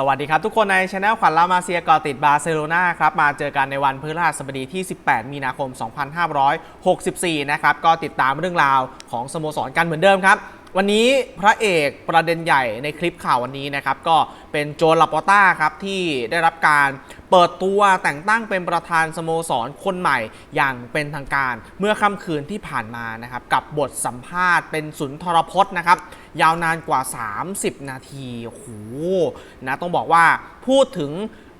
สวัสดีครับ ทุกคนในช anel ขวัญลามาเซียกอติดบาร์เซโลนาครับ มาเจอกันในวันพฤหัสบดีที่ 18 มีนาคม 2564 นะครับ ก็ติดตามเรื่องราวของสโมสรกันเหมือนเดิมครับ วันนี้พระเอกประเด็นใหญ่ในคลิปข่าววันนี้นะครับ ก็เป็นโจลาปอต้าครับ ที่ได้รับการเปิดตัวแต่งตั้งเป็นประธานสโมสรคนใหม่อย่างเป็นทางการ เมื่อค่ำคืนที่ผ่านมานะครับ กับบทสัมภาษณ์เป็นสุนทรพจน์นะครับ ยาวนานกว่า 30 นาทีโอ้โหนะต้องบอกว่าพูดถึง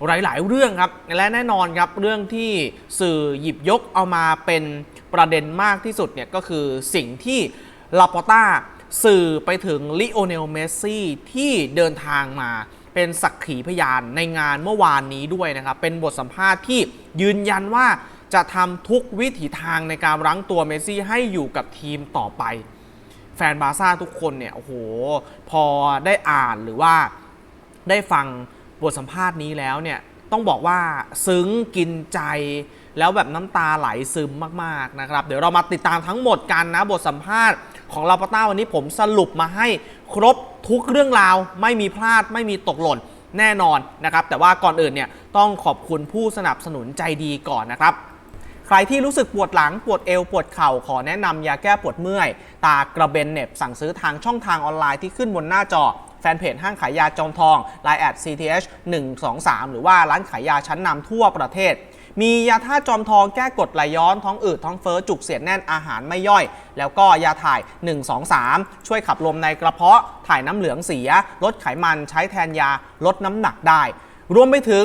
หลาย ๆ เรื่องครับ และแน่นอนครับเรื่องที่สื่อหยิบยกเอามาเป็นประเด็นมากที่สุดเนี่ยก็คือสิ่งที่ลาปอต้า สื่อไปถึงลิโอเนลเมสซี่ที่เดินทางมาเป็นสักขีพยานในงานเมื่อวานนี้ด้วยนะครับ เป็นบทสัมภาษณ์ที่ยืนยันว่าจะทำทุกวิถีทางในการรั้งตัวเมสซี่ให้อยู่กับทีมต่อไป แฟนบาร์ซ่าทุกคนเนี่ยโอ้โห พอได้อ่านหรือว่าได้ฟังบทสัมภาษณ์นี้แล้วเนี่ยต้องบอกว่าซึ้งกินใจ แล้วแบบน้ำตาไหลซึมมากๆนะครับ เดี๋ยวเรามาติดตามทั้งหมดกันนะบทสัมภาษณ์ ของลาปาต้าวันนี้ผมสรุปมาให้ครบทุกเรื่องราว ไม่มีพลาดไม่มีตกหล่นแน่นอนนะครับ แต่ว่าก่อนอื่นเนี่ยต้องขอบคุณผู้สนับสนุนใจดีก่อนนะครับ ใครที่รู้สึกปวดหลังปวดเอวปวดเข่าขอแนะนำยาแก้ปวดเมื่อย ตากระเบนเน็บสั่งซื้อทางช่องทางออนไลน์ที่ขึ้นบนหน้าจอแฟนเพจห้างขายยาจอมทอง Line แอด CTH 123 หรือว่าร้านขายยาชั้นนำทั่วประเทศ มียาท่าจอมทองแก้กรดไหลย้อนท้องอืดท้องเฟ้อจุกเสียดแน่นอาหารไม่ย่อย แล้วก็ยาถ่าย 123 ช่วยขับลมในกระเพาะถ่ายน้ำเหลืองเสีย ลดไขมันใช้แทนยาลดน้ำหนักได้ รวมไปถึง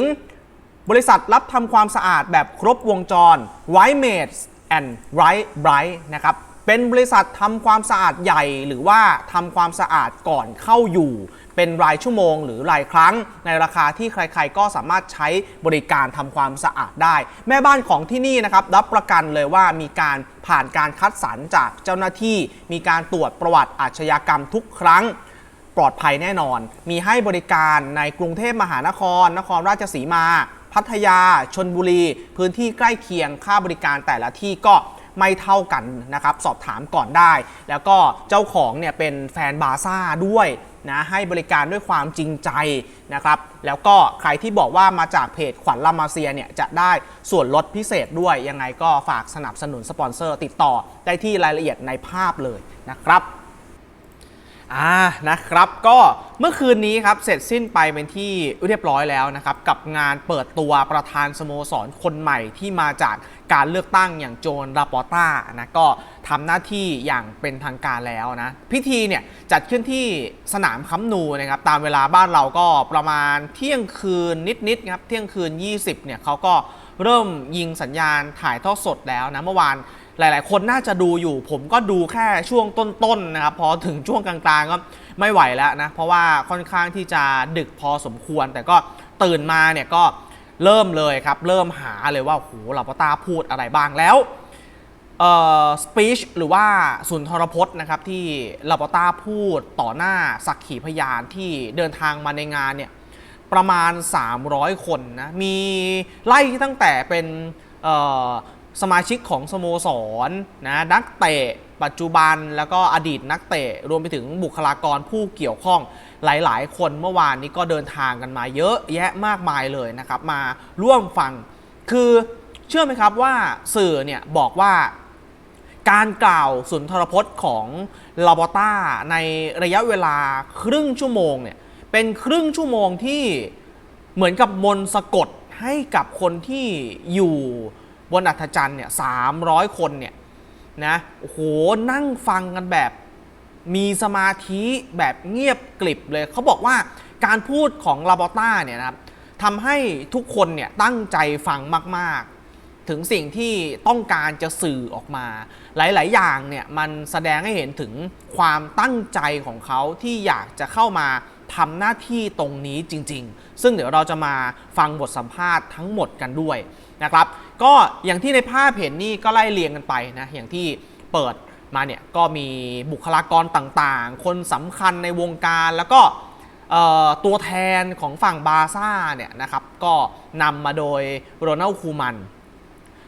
บริษัทรับทำความสะอาดแบบครบวงจร White Maids and Bright Bright นะครับเป็นบริษัททำความสะอาดใหญ่หรือว่าทำความสะอาดก่อนเข้าอยู่ เป็นรายชั่วโมง หรือรายครั้ง ในราคาที่ใครๆ ก็สามารถใช้บริการทำความสะอาดได้ แม่บ้านของที่นี่นะครับรับประกันเลยว่ามีการผ่านการคัดสรรจากเจ้าหน้าที่ มีการตรวจประวัติอาชญากรรมทุกครั้งปลอดภัยแน่นอน มีให้บริการในกรุงเทพมหานคร นครราชสีมา พัทยา ชนบุรี พื้นที่ใกล้เคียง ค่าบริการแต่ละที่ก็ไม่เท่ากันนะครับ สอบถามก่อนได้ แล้วก็เจ้าของเนี่ยเป็นแฟนบาซ่าด้วย นะให้บริการด้วยความจริงใจนะครับ แล้วก็ใครที่บอกว่ามาจากเพจขวัญลามาเซียเนี่ยจะได้ส่วนลดพิเศษด้วย ยังไงก็ฝากสนับสนุนสปอนเซอร์ ติดต่อได้ที่รายละเอียดในภาพเลยนะครับอ่านะครับก็เมื่อคืนนี้ครับเสร็จสิ้นไปเป็นที่เรียบร้อยแล้วนะครับ กับงานเปิดตัวประธานสโมสรคนใหม่ที่มาจาก การเลือกตั้งอย่างโจนราปอต้านะก็ทำหน้าที่อย่างเป็นทางการแล้วนะ พิธีเนี่ยจัดขึ้นที่สนามคัมนูนะครับตามเวลาบ้านเราก็ประมาณเที่ยงคืนนิดๆครับเที่ยงคืน 20เนี่ยเขาก็เริ่มยิงสัญญาณถ่ายทอดสดแล้วนะเมื่อวานหลาย ๆ คนน่าจะดูอยู่ ผมก็ดูแค่ช่วงต้น ๆนะครับพอถึงช่วงกลาง ๆ ก็ไม่ไหวแล้วนะ เพราะว่าค่อนข้างที่จะดึกพอสมควร แต่ก็ตื่นมาเนี่ยก็ เริ่มเลยครับ เริ่มหาเลยว่าโอ้โหลาปตาพูดอะไรบ้างแล้วเอ่อสปีชหรือว่าสุนทรพจน์นะครับที่ลาปตาพูดต่อหน้าสักขีพยานที่เดินทางมาในงานเนี่ยประมาณ 300 คนนะมีไล่ตั้งแต่เป็นสมาชิกของสโมสรนะนักเตะปัจจุบันแล้วก็อดีตนักเตะรวมไปถึงบุคลากรผู้เกี่ยวข้อง หลาย ๆ คนเมื่อวานนี้ก็เดินทางกันมาเยอะแยะมากมายเลยนะครับ มาร่วมฟัง คือเชื่อไหมครับว่าสื่อเนี่ยบอกว่าการกล่าวสุนทรพจน์ของลาบอต้าในระยะเวลาครึ่งชั่วโมงเนี่ยเป็นครึ่งชั่วโมงที่เหมือนกับมนต์สะกดให้กับคนที่อยู่บนอัธจันทร์เนี่ยสามร้อยคนเนี่ยนะโอ้โหนั่งฟังกันแบบ มีสมาธิแบบเงียบกลิบเลย เขาบอกว่าการพูดของลาบอต้าเนี่ยนะครับทำให้ทุกคนเนี่ยตั้งใจฟังมาก ๆ ถึงสิ่งที่ต้องการจะสื่อออกมา หลาย ๆ อย่างเนี่ยมันแสดงให้เห็นถึงความตั้งใจของเขาที่อยากจะเข้ามาทำหน้าที่ตรงนี้จริง ๆ ซึ่งเดี๋ยวเราจะมาฟังบทสัมภาษณ์ทั้งหมดกันด้วยนะครับ ก็อย่างที่ในภาพเห็นนี่ก็ไล่เรียงกันไปนะอย่างที่เปิด มาเนี่ยก็มีบุคลากรต่างๆ คนสำคัญในวงการแล้วก็ตัวแทนของฝั่งบาร์ซ่าเนี่ยนะครับก็นำมาโดยโรนัลคูมัน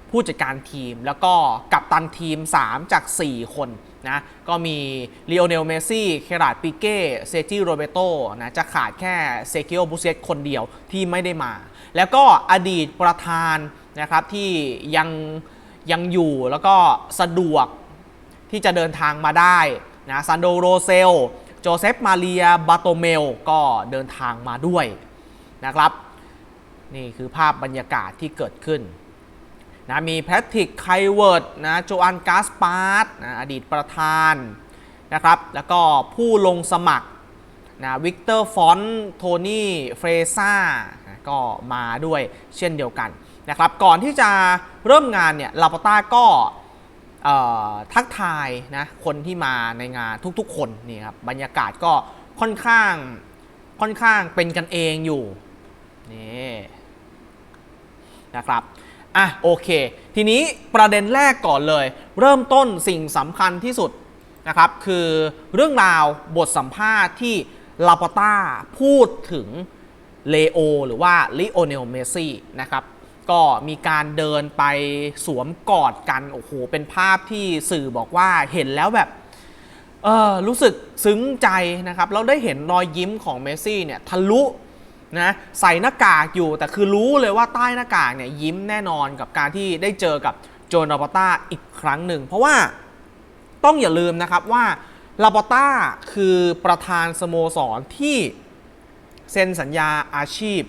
ผู้จัดการทีมแล้วก็กัปตันทีม 3 จาก 4 คนนะก็มีลีโอเนลเมซี่เคราดปิเก้เซจิโรเบโตนะจะขาดแค่เซกิโอบุเซตคนเดียวที่ไม่ได้มา แล้วก็อดีตประธานนะครับที่ยังยังอยู่แล้วก็สะดวก ที่จะเดินทางมาได้นะซันโดโรเซล โจเซฟมาเรียบาโตเมล ก็เดินทางมาด้วยนะครับ นี่คือภาพบรรยากาศที่เกิดขึ้นนะมีแพทริกไคเวิร์ดนะโจอันกาสปาร์ตนะอดีตประธานนะครับ แล้วก็ผู้ลงสมัครนะวิกเตอร์ฟอนโทนี่เฟรซ่าก็มาด้วยเช่นเดียวกันนะครับ ก่อนที่จะเริ่มงานเนี่ยลาปต้าก็ ทักทายนะคนที่มาในงานทุกๆ คนนี่ครับบรรยากาศก็ค่อนข้างค่อนข้างเป็นกันเองอยู่นี่นะครับอะโอเค ทีนี้ประเด็นแรกก่อนเลย เริ่มต้นสิ่งสำคัญที่สุดนะครับ คือเรื่องราวบทสัมภาษณ์ที่ลาปต้าพูดถึงเลโอหรือว่าลิโอเนลเมซี่นะครับ ก็มีการเดินไปสวมกอดกันโอ้โหเป็นภาพที่สื่อบอกว่าเห็นแล้วแบบเออรู้สึกซึ้งใจนะครับแล้วได้เห็นรอยยิ้มของเมสซี่เนี่ยทะลุนะใส่หน้ากากอยู่ แต่คือรู้เลยว่าใต้หน้ากากเนี่ยยิ้มแน่นอนกับการที่ได้เจอกับโจนลาปต้าอีกครั้งหนึ่ง เพราะว่าต้องอย่าลืมนะครับว่าลาปต้าคือประธานสโมสรที่เซ็นสัญญาอาชีพ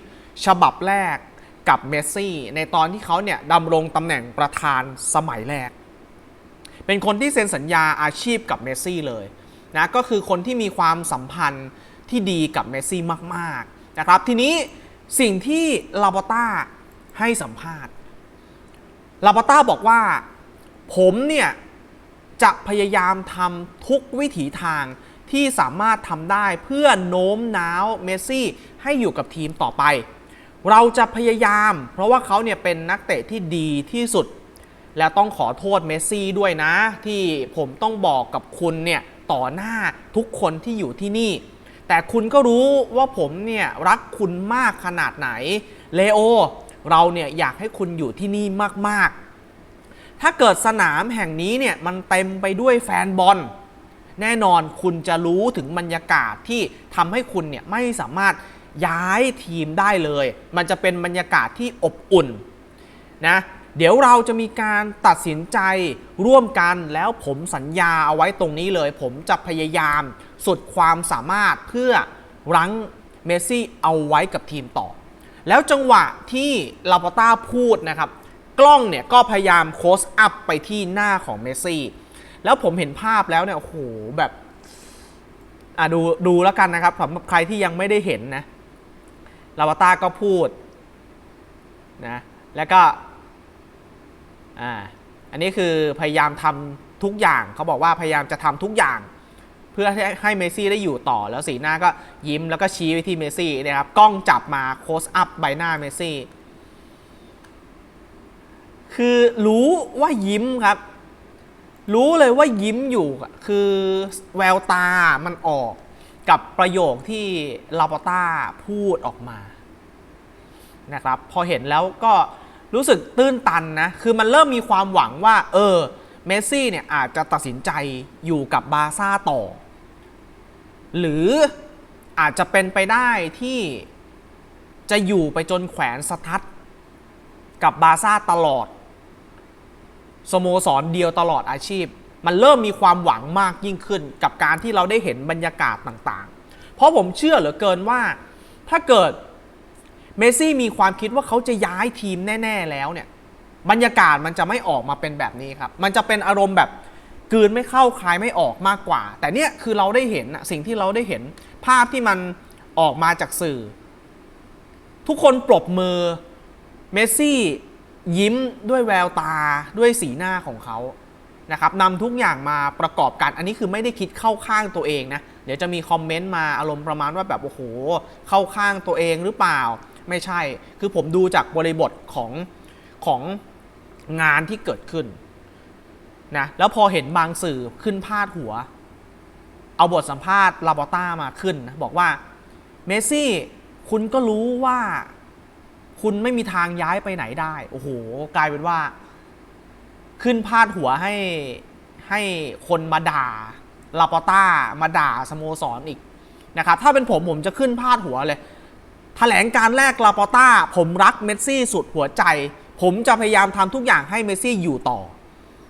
ฉบับแรก กับเมสซี่ในตอนที่เขาเนี่ยดำรงตำแหน่งประธานสมัยแรก เป็นคนที่เซ็นสัญญาอาชีพกับเมสซี่เลยนะก็คือคนที่มีความสัมพันธ์ที่ดีกับเมสซี่มากๆนะครับทีนี้สิ่งที่ลาปต้าให้สัมภาษณ์ลาปต้าบอกว่า ผมเนี่ยจะพยายามทำทุกวิถีทางที่สามารถทำได้เพื่อโน้มน้าวเมสซี่ให้อยู่กับทีมต่อไป เราจะพยายาม เพราะว่าเขาเนี่ยเป็นนักเตะที่ดีที่สุด แล้วต้องขอโทษเมสซี่ด้วยนะ ที่ผมต้องบอกกับคุณเนี่ยต่อหน้าทุกคนที่อยู่ที่นี่ แต่คุณก็รู้ว่าผมเนี่ยรักคุณมากขนาดไหนเลโอเราเนี่ยอยากให้คุณอยู่ที่นี่มากๆ ถ้าเกิดสนามแห่งนี้เนี่ยมันเต็มไปด้วยแฟนบอล แน่นอนคุณจะรู้ถึงบรรยากาศที่ทำให้คุณเนี่ยไม่สามารถ ย้ายทีมได้เลย มันจะเป็นบรรยากาศที่อบอุ่นนะเดี๋ยวเราจะมีการตัดสินใจร่วมกันแล้วผมสัญญาเอาไว้ตรงนี้เลย ผมจะพยายามสุดความสามารถเพื่อรั้งเมสซี่เอาไว้กับทีมต่อ แล้วจังหวะที่ลาปต้าพูดนะครับ กล้องเนี่ยก็พยายามโคสอัพไปที่หน้าของเมสซี่แล้วผมเห็นภาพแล้วเนี่ยโอ้โหแบบอะดูดูแล้วกันนะครับสำหรับใครที่ยังไม่ได้เห็นนะ ลาปต้าก็พูดนะแล้วก็อ่าอันนี้คือพยายามทำทุกอย่างเขาบอกว่าพยายามจะทำทุกอย่าง เพื่อให้เมซี่ได้อยู่ต่อแล้วสีหน้าก็ยิ้มแล้วก็ชี้ไปที่เมซี่นะครับกล้องจับมาโคสอัพใบหน้าเมซี่คือรู้ว่ายิ้มครับ รู้เลยว่ายิ้มอยู่คือแววตามันออก กับประโยคที่ลาปต้าพูดออกมานะครับพอเห็นแล้วก็รู้สึกตื้นตันนะคือมันเริ่มมีความหวังว่า เออเมสซี่เนี่ยอาจจะตัดสินใจอยู่กับบาซ่าต่อ หรืออาจจะเป็นไปได้ที่จะอยู่ไปจนแขวนสตัดกับบาซ่าตลอดสโมสรเดียวตลอดอาชีพ มันเริ่มมีความหวังมากยิ่งขึ้น กับการที่เราได้เห็นบรรยากาศต่างๆ เพราะผมเชื่อเหลือเกินว่า ถ้าเกิดเมซี่มีความคิดว่าเขาจะย้ายทีมแน่ ๆ แล้วเนี่ย บรรยากาศมันจะไม่ออกมาเป็นแบบนี้ครับ มันจะเป็นอารมณ์แบบกืนไม่เข้าคลายไม่ออกมากกว่า แต่เนี่ยคือเราได้เห็นสิ่งที่เราได้เห็นภาพที่มันออกมาจากสื่อ ทุกคนปรบมือเมซี่ยิ้มด้วยแววตาด้วยสีหน้าของเขา นะครับนำทุกอย่างมาประกอบกัน อันนี้คือไม่ได้คิดเข้าข้างตัวเองนะ เดี๋ยวจะมีคอมเมนต์มาอารมณ์ประมาณว่าแบบโอ้โห เข้าข้างตัวเองหรือเปล่า ไม่ใช่ คือผมดูจากบริบทของของงานที่เกิดขึ้นนะแล้วพอเห็นบางสื่อขึ้นพาดหัว เอาบทสัมภาษณ์ลาบอต้ามาขึ้นนะบอกว่าเมสซี่คุณก็รู้ว่า คุณไม่มีทางย้ายไปไหนได้ โอ้โห กลายเป็นว่า ขึ้นพาดหัวให้ให้คนมาด่าลาปอต้ามาด่าสโมสรออีกนะครับถ้าเป็นผมผมจะขึ้นพาดหัวเลยแถลงการแรกลาปอต้า ผมรักเมสซี่สุดหัวใจ ผมจะพยายามทำทุกอย่างให้เมสซี่อยู่ต่อ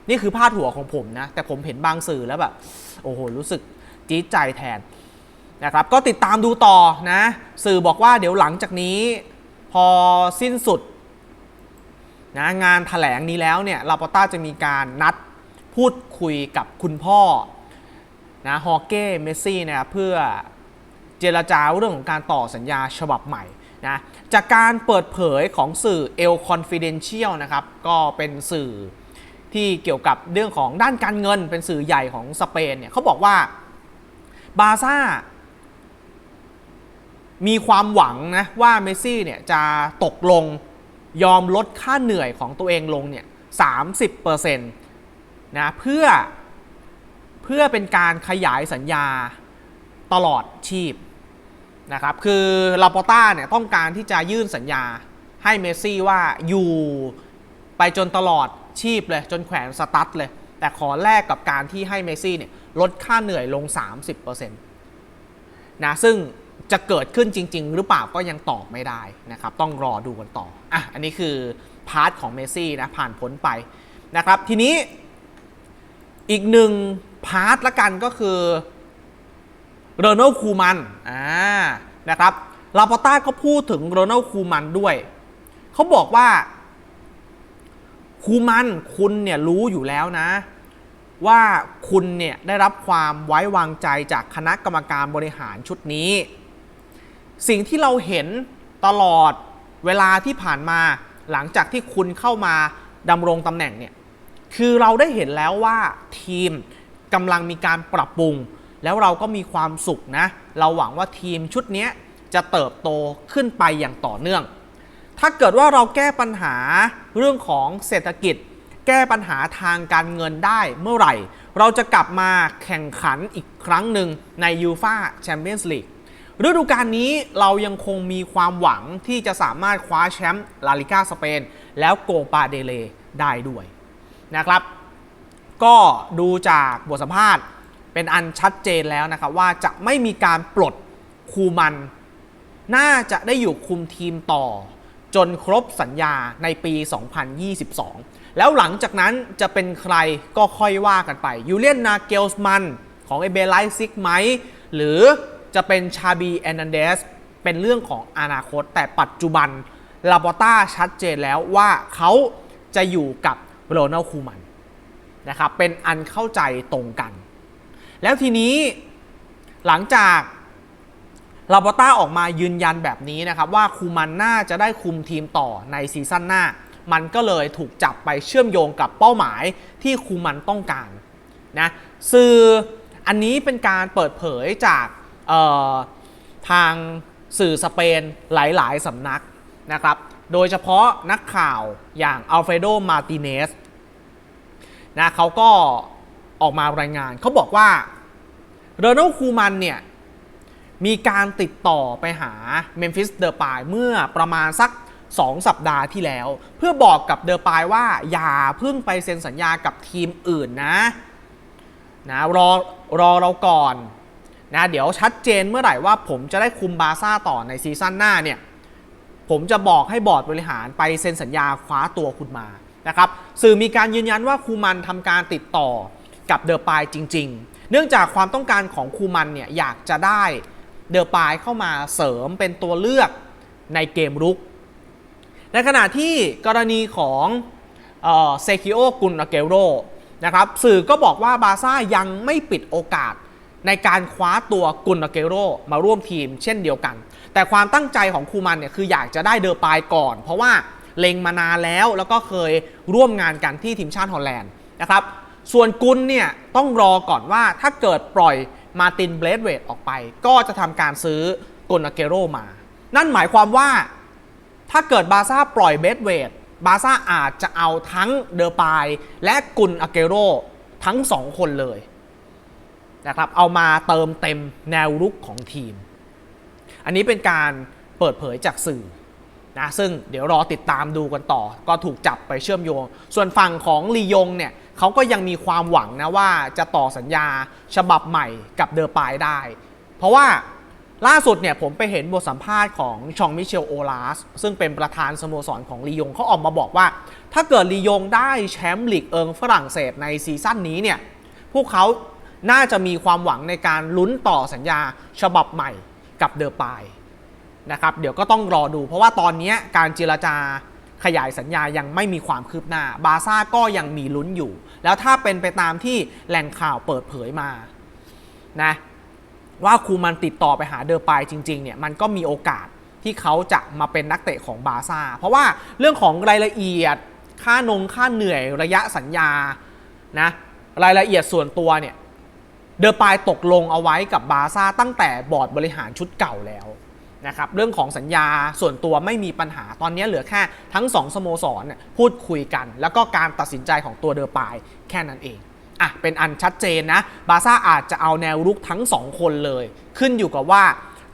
นี่คือพาดหัวของผมนะ แต่ผมเห็นบางสื่อแล้วแบบ โอ้โห รู้สึกจี๊ดใจแทนนะครับ ก็ติดตามดูต่อนะ สื่อบอกว่าเดี๋ยวหลังจากนี้ พอสิ้นสุด นะงานถแถลงนี้แล้วเนี่ยลาปอต้าจะมีการนัดพูดคุยกับคุณพ่อนะฮอเก้ เมสซี่นะครับเพื่อเจรจาเรื่องของการต่อสัญญาฉบับใหม่นะจากการเปิดเผยของสื่อ El Confidential นะครับ ก็เป็นสื่อที่เกี่ยวกับเรื่องของด้านการเงิน เป็นสื่อใหญ่ของสเปนเนี่ยเขาบอกว่าบาซ่ามีความหวังนะว่าเมสซี่เนี่ยจะตกลง ยอมลดค่าเหนื่อยของตัวเองลงเนี่ย30%นะเพื่อเพื่อเป็นการขยายสัญญาตลอดชีพนะครับคือลาปอต้าเนี่ยต้องการที่จะยื่นสัญญาให้เมสซี่ว่าอยู่ไปจนตลอดชีพเลยจนแขวนสตั๊ดเลย แต่ขอแลกกับการที่ให้เมสซี่เนี่ยลดค่าเหนื่อยลง 30%นะซึ่ง จะเกิดขึ้นจริง ๆ หรือเปล่าก็ยังตอบไม่ได้นะครับ ต้องรอดูกันต่ออะอันนี้คือพาร์ทของเมซี่นะผ่านพ้นไปนะครับ ทีนี้อีกหนึ่งพาร์ทละกันก็คือโรนัลคูมันอ่านะครับลาปอต้าก็พูดถึงโรนัลคูมันด้วย เขาบอกว่าคูมันคุณเนี่ยรู้อยู่แล้วนะ ว่าคุณเนี่ยได้รับความไว้วางใจจากคณะกรรมการบริหารชุดนี้ สิ่งที่เราเห็นตลอดเวลาที่ผ่านมาหลังจากที่คุณเข้ามาดำรงตำแหน่งเนี่ยคือเราได้เห็นแล้วว่าทีมกำลังมีการปรับปรุง แล้วเราก็มีความสุขนะ เราหวังว่าทีมชุดนี้จะเติบโตขึ้นไปอย่างต่อเนื่อง ถ้าเกิดว่าเราแก้ปัญหาเรื่องของเศรษฐกิจ แก้ปัญหาทางการเงินได้เมื่อไหร่ เราจะกลับมาแข่งขันอีกครั้งหนึ่งในยูฟาแชมเปี้ยนส์ลีก ฤดูกาลนี้เรายังคงมีความหวังที่จะสามารถคว้าแชมป์ลาลิกาสเปน แล้วโกปาเดเลได้ด้วยนะครับ ก็ดูจากบทสัมภาษณ์ เป็นอันชัดเจนแล้วนะครับว่าจะไม่มีการปลดคูมัน น่าจะได้อยู่คุมทีมต่อ จนครบสัญญาในปี 2022 แล้วหลังจากนั้นจะเป็นใครก็ค่อยว่ากันไปยูเลียนนาเกลส์มันของเอเบไลซิกไหมหรือ จะเป็นชาบีแอนนเดสเป็นเรื่องของอนาคต แต่ปัจจุบันลาปอต้าชัดเจนแล้วว่าเขาจะอยู่กับโรนัลคูมันนะครับเป็นอันเข้าใจตรงกัน แล้วทีนี้หลังจากลาปอต้าออกมายืนยันแบบนี้นะครับ ว่าคูมันน่าจะได้คุมทีมต่อในซีซั่นหน้า มันก็เลยถูกจับไปเชื่อมโยงกับเป้าหมายที่คูมันต้องการนะสื่ออันนี้เป็นการเปิดเผยจาก ทางสื่อสเปนหลาย ๆสำนักนะครับ โดยเฉพาะนักข่าวอย่างอัลเฟโด มาติเนสนะเขาก็ออกมารายงาน เขาบอกว่าโรนัลคูมันเนี่ยมีการติดต่อไปหาเมมฟิสเดอร์ปายเมื่อประมาณสัก 2 สัปดาห์ที่แล้ว เพื่อบอกกับเดอร์ปายว่าอย่าเพิ่งไปเซ็นสัญญากับทีมอื่นนะนะรอรอเราก่อน นะเดี๋ยวชัดเจนเมื่อไหร่ว่าผมจะได้คุมบาซ่าต่อในซีซั่นหน้าเนี่ยผมจะบอกให้บอร์ดบริหารไปเซ็นสัญญาคว้าตัวคุณมานะครับสื่อมีการยืนยันว่าคูมันทำการติดต่อกับเดอปายจริง ๆ เนื่องจากความต้องการของคูมันเนี่ยอยากจะได้เดอปายเข้ามาเสริมเป็นตัวเลือกในเกมรุก ในขณะที่กรณีของเซคิโอกุนอาเกโรนะครับสื่อก็บอกว่าบาซ่ายังไม่ปิดโอกาส ในการคว้าตัวกุนอาเกโรมาร่วมทีมเช่นเดียวกัน แต่ความตั้งใจของคูมันเนี่ยคืออยากจะได้เดอปายก่อน เพราะว่าเล็งมานานแล้วแล้วก็เคยร่วมงานกันที่ทีมชาติฮอลแลนด์นะครับส่วนกุนเนี่ยต้องรอก่อนว่าถ้าเกิดปล่อยมาตินเบลดเวดออกไป ก็จะทำการซื้อโกนาเกโรมา นั่นหมายความว่าถ้าเกิดบาซ่าปล่อยเบลดเวดบาซ่าอาจจะเอาทั้งเดอปายและกุนอาเกโรทั้งสองคนเลย นะครับเอามาเติมเต็มแนวรุกของทีม อันนี้เป็นการเปิดเผยจากสื่อนะซึ่งเดี๋ยวรอติดตามดูกันต่อ ก็ถูกจับไปเชื่อมโยง ส่วนฝั่งของลียงเนี่ยเขาก็ยังมีความหวังนะว่าจะต่อสัญญาฉบับใหม่กับเดอปายได้ เพราะว่าล่าสุดเนี่ยผมไปเห็นบทสัมภาษณ์ของชองมิเชลโอลาส ซึ่งเป็นประธานสโมสรของลียงเขาออกมาบอกว่า ถ้าเกิดลียงได้แชมป์ลีกเอิงฝรั่งเศสในซีซั่นนี้เนี่ยพวกเขา น่าจะมีความหวังในการลุ้นต่อสัญญาฉบับใหม่กับเดอปายนะครับเดี๋ยวก็ต้องรอดู เพราะว่าตอนนี้การเจรจาขยายสัญญายังไม่มีความคืบหน้า บาซ่าก็ยังมีลุ้นอยู่ แล้วถ้าเป็นไปตามที่แหล่งข่าวเปิดเผยมานะว่าคูมันติดต่อไปหาเดอร์ปายจริงๆเนี่ยมันก็มีโอกาสที่เขาจะมาเป็นนักเตะของบาซ่า เพราะว่าเรื่องของรายละเอียด ค่านงค่าเหนื่อยระยะสัญญานะรายละเอียดส่วนตัวเนี่ย เดอร์ปายตกลงเอาไว้กับบาซ่าตั้งแต่บอร์ดบริหารชุดเก่าแล้วนะครับเรื่องของสัญญาส่วนตัวไม่มีปัญหาตอนนี้เหลือแค่ทั้ง 2 สโมสรพูดคุยกัน แล้วก็การตัดสินใจของตัวเดอปายแค่นั้นเองอะเป็นอันชัดเจนนะบาซ่าอาจจะเอาแนวรุกทั้ง 2 คนเลย ขึ้นอยู่กับว่า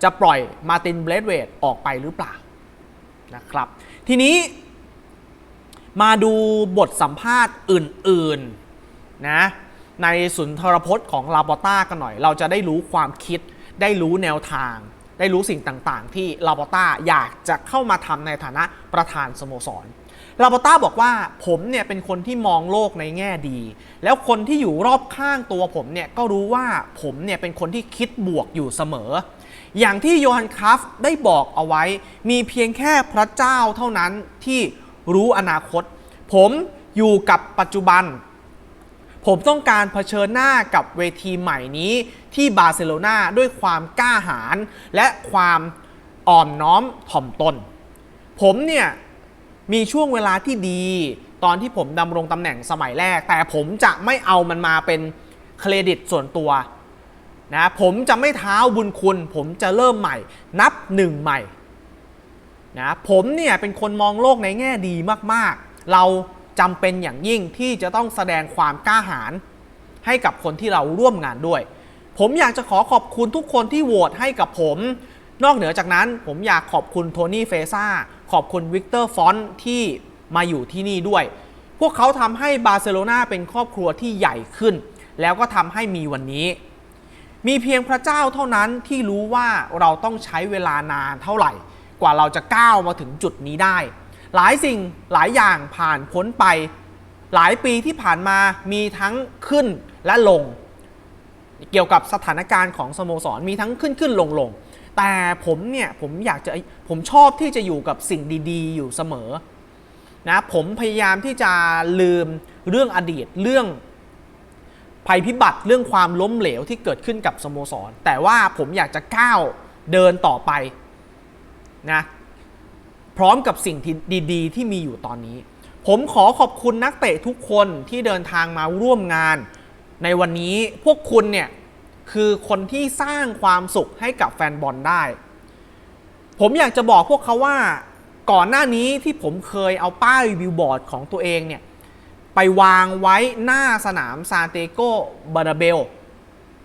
จะปล่อยมาตินเบลดเวดออกไปหรือเปล่านะครับทีนี้มาดูบทสัมภาษณ์อื่นๆนะ ในสุนทรพจน์ของลาปอต้ากันหน่อย เราจะได้รู้ความคิด ได้รู้แนวทาง ได้รู้สิ่งต่างๆ ที่ลาปอต้าอยากจะเข้ามาทำในฐานะประธานสโมสรลาปอต้าบอกว่าผมเนี่ยเป็นคนที่มองโลกในแง่ดี แล้วคนที่อยู่รอบข้างตัวผมเนี่ยก็รู้ว่าผมเนี่ยเป็นคนที่คิดบวกอยู่เสมอ อย่างที่โยฮันคราฟได้บอกเอาไว้ มีเพียงแค่พระเจ้าเท่านั้นที่รู้อนาคต ผมอยู่กับปัจจุบัน ผมต้องการเผชิญหน้ากับเวทีใหม่นี้ที่บาร์เซโลนาด้วยความกล้าหาญและความอ่อนน้อมถ่อมตน ผมเนี่ยมีช่วงเวลาที่ดี ตอนที่ผมดำรงตำแหน่งสมัยแรก แต่ผมจะไม่เอามันมาเป็นเครดิตส่วนตัวนะผมจะไม่เท้าบุญคุณ ผมจะเริ่มใหม่ นับหนึ่งใหม่นะผมเนี่ยเป็นคนมองโลกในแง่ดีมากๆ เรา จำเป็นอย่างยิ่งที่จะต้องแสดงความกล้าหาญให้กับคนที่เราร่วมงานด้วย ผมอยากจะขอขอบคุณทุกคนที่โหวตให้กับผม นอกเหนือจากนั้นผมอยากขอบคุณโทนี่เฟซ่าขอบคุณวิกเตอร์ฟอนที่มาอยู่ที่นี่ด้วย พวกเขาทำให้บาร์เซโลนาเป็นครอบครัวที่ใหญ่ขึ้น แล้วก็ทำให้มีวันนี้ มีเพียงพระเจ้าเท่านั้นที่รู้ว่าเราต้องใช้เวลานานเท่าไหร่ กว่าเราจะก้าวมาถึงจุดนี้ได้ หลายสิ่งหลายอย่างผ่านพ้นไป หลายปีที่ผ่านมามีทั้งขึ้นและลง เกี่ยวกับสถานการณ์ของสโมสรมีทั้งขึ้นขึ้นลงลงแต่ผมเนี่ยผมอยากจะผมชอบที่จะอยู่กับสิ่งดี ๆ อยู่เสมอนะผมพยายามที่จะลืมเรื่องอดีตเรื่องภัยพิบัติเรื่องความล้มเหลวที่เกิดขึ้นกับสโมสร แต่ว่าผมอยากจะก้าวเดินต่อไปนะ พร้อมกับสิ่งที่ดีๆ ที่มีอยู่ตอนนี้ ผมขอขอบคุณนักเตะทุกคนที่เดินทางมาร่วมงาน ในวันนี้พวกคุณเนี่ยคือคนที่สร้างความสุขให้กับแฟนบอลได้ ผมอยากจะบอกพวกเขาว่าก่อนหน้านี้ที่ผมเคยเอาป้ายวิวบอร์ดของตัวเองเนี่ยไปวางไว้หน้าสนามซานเตโกบาราเบล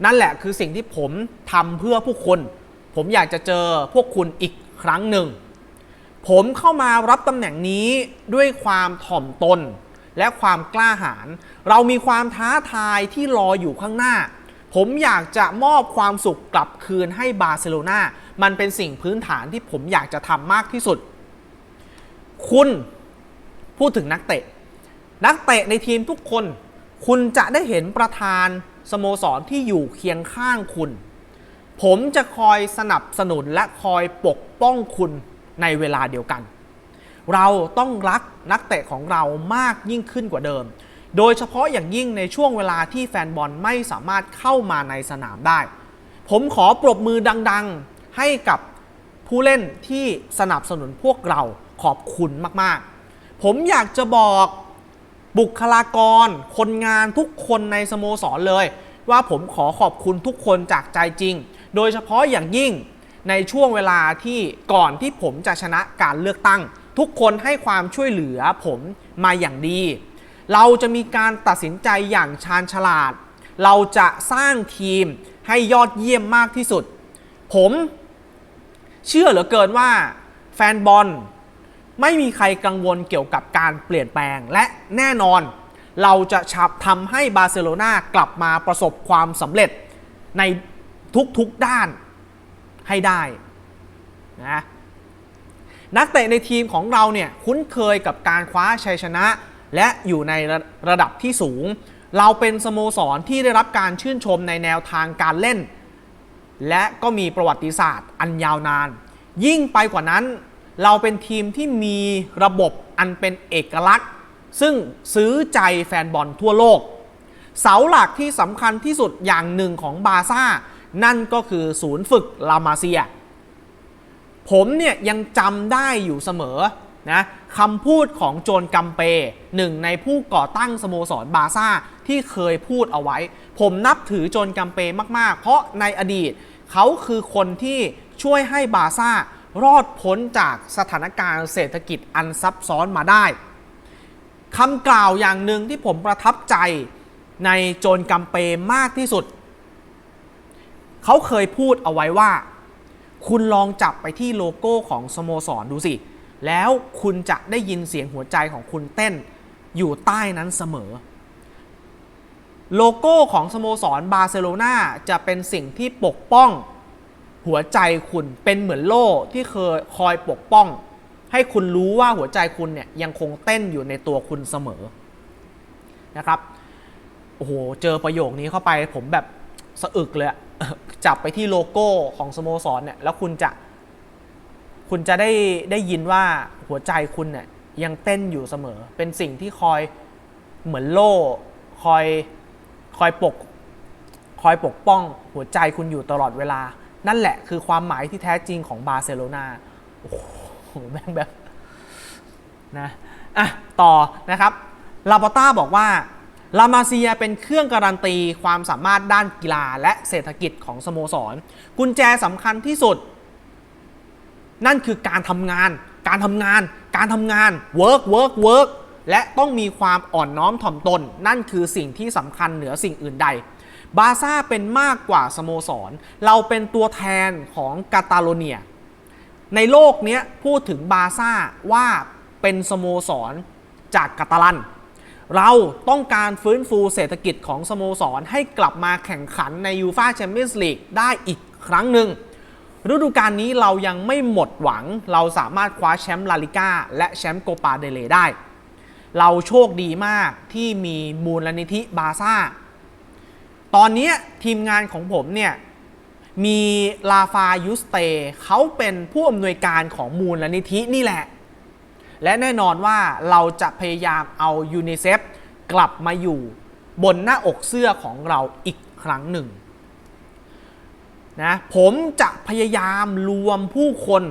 นั่นแหละคือสิ่งที่ผมทำเพื่อผู้คนผมอยากจะเจอพวกคุณอีกครั้งหนึ่ง ผมเข้ามารับตำแหน่งนี้ด้วยความถ่อมตน และความกล้าหาญเรามีความท้าทายที่รออยู่ข้างหน้า ผมอยากจะมอบความสุขกลับคืนให้บาร์เซโลนามันเป็นสิ่งพื้นฐานที่ผมอยากจะทำมากที่สุด คุณพูดถึงนักเตะ นักเตะในทีมทุกคน คุณจะได้เห็นประธานสโมสรที่อยู่เคียงข้างคุณ ผมจะคอยสนับสนุนและคอยปกป้องคุณ ในเวลาเดียวกัน เราต้องรักนักเตะของเรามากยิ่งขึ้นกว่าเดิม โดยเฉพาะอย่างยิ่งในช่วงเวลาที่แฟนบอลไม่สามารถเข้ามาในสนามได้ ผมขอปรบมือดังๆ ให้กับผู้เล่นที่สนับสนุนพวกเราขอบคุณมากๆ ผมอยากจะบอกบุคลากร คนงานทุกคนในสโมสรเลย ว่าผมขอขอบคุณทุกคนจากใจจริง โดยเฉพาะอย่างยิ่ง ในช่วงเวลาที่ก่อนที่ผมจะชนะการเลือกตั้ง ทุกคนให้ความช่วยเหลือผมมาอย่างดี เราจะมีการตัดสินใจอย่างชาญฉลาด เราจะสร้างทีมให้ยอดเยี่ยมมากที่สุด ผมเชื่อเหลือเกินว่าแฟนบอลไม่มีใครกังวลเกี่ยวกับการเปลี่ยนแปลงและแน่นอน เราจะชับทำให้บาร์เซโลนากลับมาประสบความสำเร็จในทุกๆด้าน ให้ได้นะนักเตะในทีมของเราเนี่ยคุ้นเคยกับการคว้าชัยชนะ และอยู่ในระระดับที่สูง เราเป็นสโมสรที่ได้รับการชื่นชมในแนวทางการเล่น และก็มีประวัติศาสตร์อันยาวนาน ยิ่งไปกว่านั้น เราเป็นทีมที่มีระบบอันเป็นเอกลักษณ์ ซึ่งซื้อใจแฟนบอลทั่วโลก เสาหลักที่สำคัญที่สุดอย่างหนึ่งของบาซ่า นั่นก็คือศูนย์ฝึกลามาเซีย ผมเนี่ยยังจำได้อยู่เสมอนะคำพูดของโจนกัมเปหนึ่งในผู้ก่อตั้งสโมสรบาร์ซ่าที่เคยพูดเอาไว้ ผมนับถือโจนกัมเปมาก ๆ เพราะในอดีตเขาคือคนที่ช่วยให้บาร์ซ่ารอดพ้นจากสถานการณ์เศรษฐกิจอันซับซ้อนมาได้คำกล่าวอย่างหนึ่งที่ผมประทับใจในโจนกัมเปมากที่สุด เขาเคยพูดเอาไว้ว่า คุณลองจับไปที่โลโก้ของสโมสรดูสิ แล้วคุณจะได้ยินเสียงหัวใจของคุณเต้นอยู่ใต้นั้นเสมอ โลโก้ของสโมสรบาร์เซโลนาจะเป็นสิ่งที่ปกป้องหัวใจคุณเป็นเหมือนโล่ที่เคยคอยปกป้อง ให้คุณรู้ว่าหัวใจคุณเนี่ยยังคงเต้นอยู่ในตัวคุณเสมอนะครับโอ้โห เจอประโยคนี้เข้าไปผมแบบสะอึกเลย จับไปที่โลโก้ของสโมสรเนี่ยแล้วคุณจะ คุณจะได้ได้ยินว่าหัวใจคุณเนี่ยยังเต้นอยู่เสมอ เป็นสิ่งที่คอยเหมือนโล่คอยคอยปก คอยปกป้องหัวใจคุณอยู่ตลอดเวลา นั่นแหละคือความหมายที่แท้จริงของบาร์เซโลนาโอ้โหแม่งแบบนะอะต่อนะครับลาปอต้าบอกว่า ลามาเซียเป็นเครื่องการันตีความสามารถด้านกีฬาและเศรษฐกิจของสโมสร กุญแจสำคัญที่สุด นั่นคือการทำงาน การทำงาน การทำงาน work work work และต้องมีความอ่อนน้อมถ่อมตน นั่นคือสิ่งที่สำคัญเหนือสิ่งอื่นใด บาซ่าเป็นมากกว่าสโมสร เราเป็นตัวแทนของกาตาโลเนีย ในโลกนี้พูดถึงบาซ่าว่าเป็นสโมสรจากกาตาลัน เราต้องการฟื้นฟูเศรษฐกิจของสโมสร ให้กลับมาแข่งขันในยูฟาแชมเปี้ยนส์ลีกได้อีกครั้งหนึ่งฤดูกาลนี้เรายังไม่หมดหวัง เราสามารถคว้าแชมป์ลาลิก้าและแชมป์โกปาเดเลได้ เราโชคดีมากที่มีมูลนิธิบาร์ซ่า ตอนนี้ทีมงานของผมเนี่ยมีลาฟายุสเตเขาเป็นผู้อำนวยการของมูลนิธินี่แหละ และแน่นอนว่าเราจะพยายามเอายูนิเซฟกลับมาอยู่บนหน้าอกเสื้อของเราอีกครั้งหนึ่งนะผมจะพยายามรวมผู้คน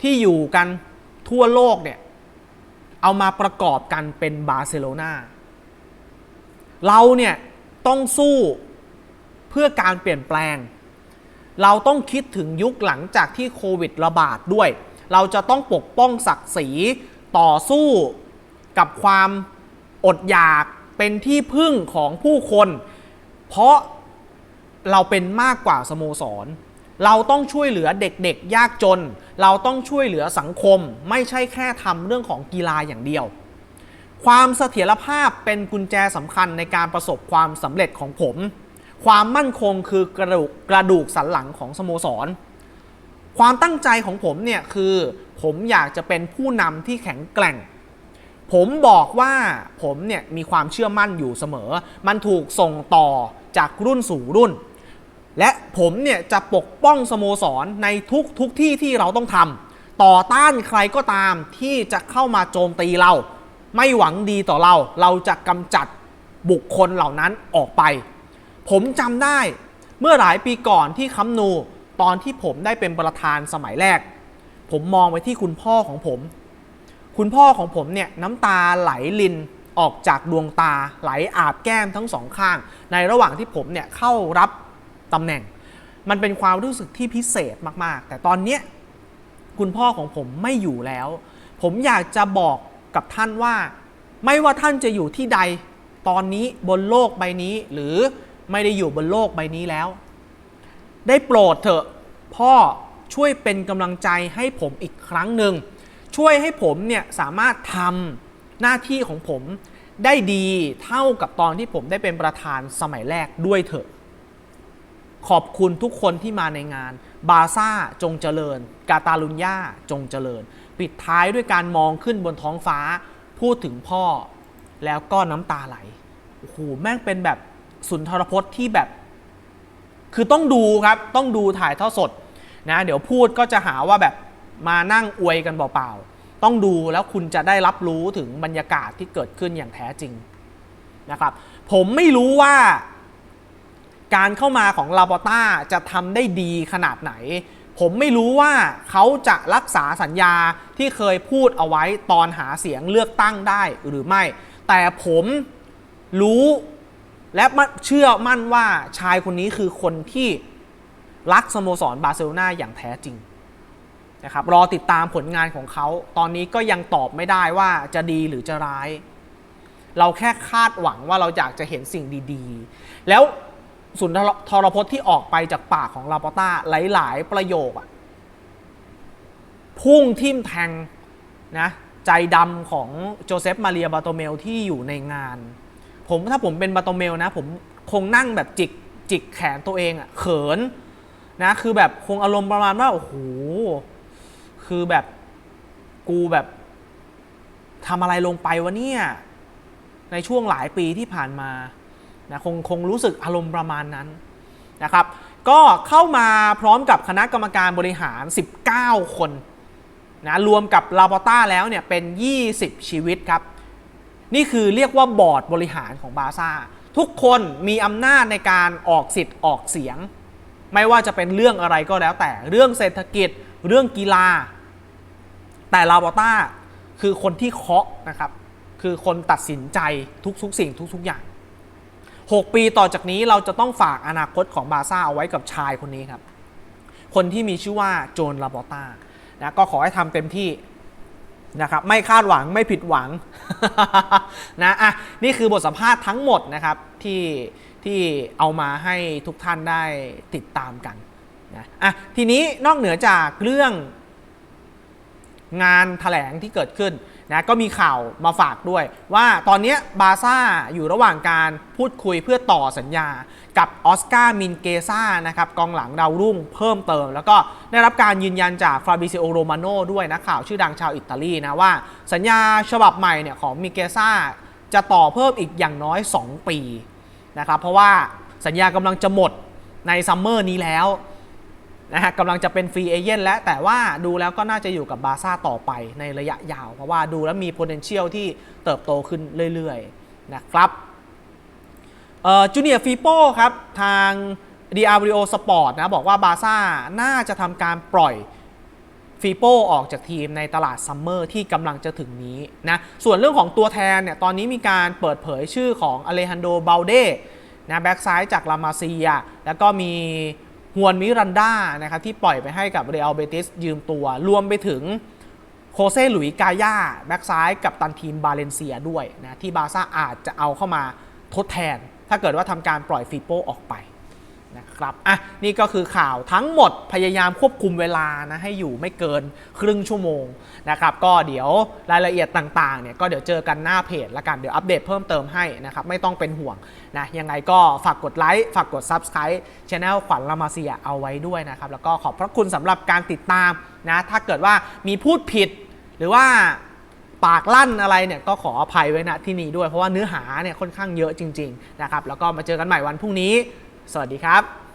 ที่อยู่กันทั่วโลกเนี่ยเอามาประกอบกันเป็นบาร์เซโลนาเราเนี่ยต้องสู้เพื่อการเปลี่ยนแปลง เราต้องคิดถึงยุคหลังจากที่โควิดระบาดด้วย เราจะต้องปกป้องศักดิ์ศรีต่อสู้กับความอดอยากเป็นที่พึ่งของผู้คน เพราะเราเป็นมากกว่าสโมสร เราต้องช่วยเหลือเด็กๆ ยากจน เราต้องช่วยเหลือสังคม ไม่ใช่แค่ทำเรื่องของกีฬาอย่างเดียว ความเสถียรภาพเป็นกุญแจสำคัญในการประสบความสำเร็จของผม ความมั่นคงคือกระดูกกระดูกสันหลังของสโมสร ความตั้งใจของผมเนี่ยคือผมอยากจะเป็นผู้นำที่แข็งแกร่ง ผมบอกว่าผมเนี่ยมีความเชื่อมั่นอยู่เสมอ มันถูกส่งต่อจากรุ่นสู่รุ่น และผมเนี่ยจะปกป้องสโมสรในทุกทุกที่ที่เราต้องทำต่อต้านใครก็ตามที่จะเข้ามาโจมตีเรา ไม่หวังดีต่อเรา เราจะกำจัดบุคคลเหล่านั้นออกไป ผมจำได้เมื่อหลายปีก่อนที่คัมนู ตอนที่ผมได้เป็นประธานสมัยแรก ผมมองไปที่คุณพ่อของผม คุณพ่อของผมเนี่ยน้ำตาไหลลินออกจากดวงตาไหลอาบแก้มทั้งสองข้าง ในระหว่างที่ผมเนี่ยเข้ารับตำแหน่ง มันเป็นความรู้สึกที่พิเศษมาก ๆ แต่ตอนเนี้ยคุณพ่อของผมไม่อยู่แล้ว ผมอยากจะบอกกับท่านว่า ไม่ว่าท่านจะอยู่ที่ใด ตอนนี้บนโลกใบนี้ หรือไม่ได้อยู่บนโลกใบนี้แล้ว ได้โปรดเถอะพ่อช่วยเป็นกำลังใจให้ผมอีกครั้งหนึ่งช่วยให้ผมเนี่ยสามารถทำหน้าที่ของผมได้ดีเท่ากับตอนที่ผมได้เป็นประธานสมัยแรกด้วยเถอะ ขอบคุณทุกคนที่มาในงาน บาซ่าจงเจริญ กาตาลุญญาจงเจริญ ปิดท้ายด้วยการมองขึ้นบนท้องฟ้า พูดถึงพ่อแล้วก็น้ำตาไหลโอ้โหแม่งเป็นแบบสุนทรพจน์ที่แบบ คือต้องดูครับต้องดูถ่ายทอดสดนะเดี๋ยวพูดก็จะหาว่าแบบมานั่งอวยกันเปล่าๆ ต้องดูแล้วคุณจะได้รับรู้ถึงบรรยากาศที่เกิดขึ้นอย่างแท้จริงนะครับผมไม่รู้ว่า การเข้ามาของลาปอต้าจะทำได้ดีขนาดไหน ผมไม่รู้ว่าเขาจะรักษาสัญญาที่เคยพูดเอาไว้ตอนหาเสียงเลือกตั้งได้หรือไม่ แต่ผมรู้ และเชื่อมั่นว่าชายคนนี้คือคนที่รักสโมสรบาร์เซโลนาอย่างแท้จริงนะครับรอติดตามผลงานของเขา ตอนนี้ก็ยังตอบไม่ได้ว่าจะดีหรือจะร้าย เราแค่คาดหวังว่าเราอยากจะเห็นสิ่งดีๆ แล้วสุนทรพจน์ที่ออกไปจากปากของลาปอต้าหลาย ๆ ประโยคอะพุ่งทิ่มแทงนะใจดำของโจเซฟมาเรียบาโตเมลที่อยู่ในงาน ผมถ้าผมเป็นบาโตเมลนะ ผมคงนั่งแบบจิกจิกแขนตัวเองอะเขินนะคือแบบคงอารมณ์ประมาณว่าโอ้โหคือแบบกูแบบทำอะไรลงไปวะเนี่ยในช่วงหลายปีที่ผ่านมานะคงคงรู้สึกอารมณ์ประมาณนั้นนะครับ ก็เข้ามาพร้อมกับคณะกรรมการบริหาร 19 คนนะรวมกับลาปอต้าแล้วเนี่ยเป็น 20 ชีวิตครับ นี่คือเรียกว่าบอร์ดบริหารของบาซ่าทุกคนมีอำนาจในการออกสิทธิ์ออกเสียง ไม่ว่าจะเป็นเรื่องอะไรก็แล้วแต่เรื่องเศรษฐกิจเรื่องกีฬา แต่ลาปอต้าคือคนที่เคาะนะครับ คือคนตัดสินใจทุกๆสิ่งทุกๆอย่าง 6 ปีต่อจากนี้เราจะต้องฝากอนาคตของบาซ่าเอาไว้กับชายคนนี้ครับ คนที่มีชื่อว่าโจนลาปอต้านะก็ขอให้ทำเต็มที่ นะครับไม่คาดหวังไม่ผิดหวังนะอะนี่คือบทสัมภาษณ์ทั้งหมดนะครับที่ที่เอามาให้ทุกท่านได้ติดตามกันนะอะทีนี้นอกเหนือจากเรื่องงานถแถลงที่เกิดขึ้น นะก็มีข่าวมาฝากด้วย ว่าตอนนี้บาซ่าอยู่ระหว่างการพูดคุยเพื่อต่อสัญญากับออสการ์มินเกซ่านะครับกองหลังดาวรุ่งเพิ่มเติม แล้วก็ได้รับการยืนยันจากฟาบิซิโอโรมาโนด้วยนะข่าวชื่อดังชาวอิตาลีนะว่าสัญญาฉบับใหม่เนี่ยของมินเกซ่าจะต่อเพิ่มอีกอย่างน้อย 2 ปีนะครับเพราะว่าสัญญากำลังจะหมดในซัมเมอร์นี้แล้ว นะฮะกำลังจะเป็นฟรีเอเจนต์แล้ว แต่ว่าดูแล้วก็น่าจะอยู่กับบาซ่าต่อไปในระยะยาว เพราะว่าดูแล้วมี potential ที่เติบโตขึ้นเรื่อยๆนะครับจูเนียร์ฟีโป้ครับทางดีอาร์ริโอสปอร์ตนะบอกว่าบาซ่าน่าจะทำการปล่อยฟีโป้ออกจากทีมในตลาดซัมเมอร์ที่กำลังจะถึงนี้นะส่วนเรื่องของตัวแทนเนี่ยตอนนี้มีการเปิดเผยชื่อของอเลฮันโดเบลเดนะแบ็กซ้ายจากลามาเซีย แล้วก็มี ฮวนมิรันดานะครับที่ปล่อยไปให้กับเรอัลเบติสยืมตัวรวมไปถึงโคเซ่หลุยกาย่าแบ็กซ้ายกับตันทีมบาเลนเซียด้วยนะที่บาซ่าอาจจะเอาเข้ามาทดแทน ถ้าเกิดว่าทำการปล่อยฟีโปออกไป นะครับอะนี่ก็คือข่าวทั้งหมดพยายามควบคุมเวลานะให้อยู่ไม่เกินครึ่งชั่วโมงนะครับก็เดี๋ยวรายละเอียดต่างๆเนี่ยก็เดี๋ยวเจอกันหน้าเพจละกันเดี๋ยวอัปเดตเพิ่มเติมให้นะครับไม่ต้องเป็นห่วงนะยังไงก็ฝากกดไลค์ฝากกด Subscribe Channel ขวัญลามาเซียเอาไว้ด้วยนะครับแล้วก็ขอบพระคุณสำหรับการติดตามนะถ้าเกิดว่ามีพูดผิดหรือว่าปากลั่นอะไรเนี่ยก็ขออภัยไว้ณที่นี้ด้วยเพราะว่าเนื้อหาเนี่ยค่อนข้างเยอะจริงๆนะครับแล้วก็มาเจอกันใหม่วันพรุ่งนี้ สวัสดีครับ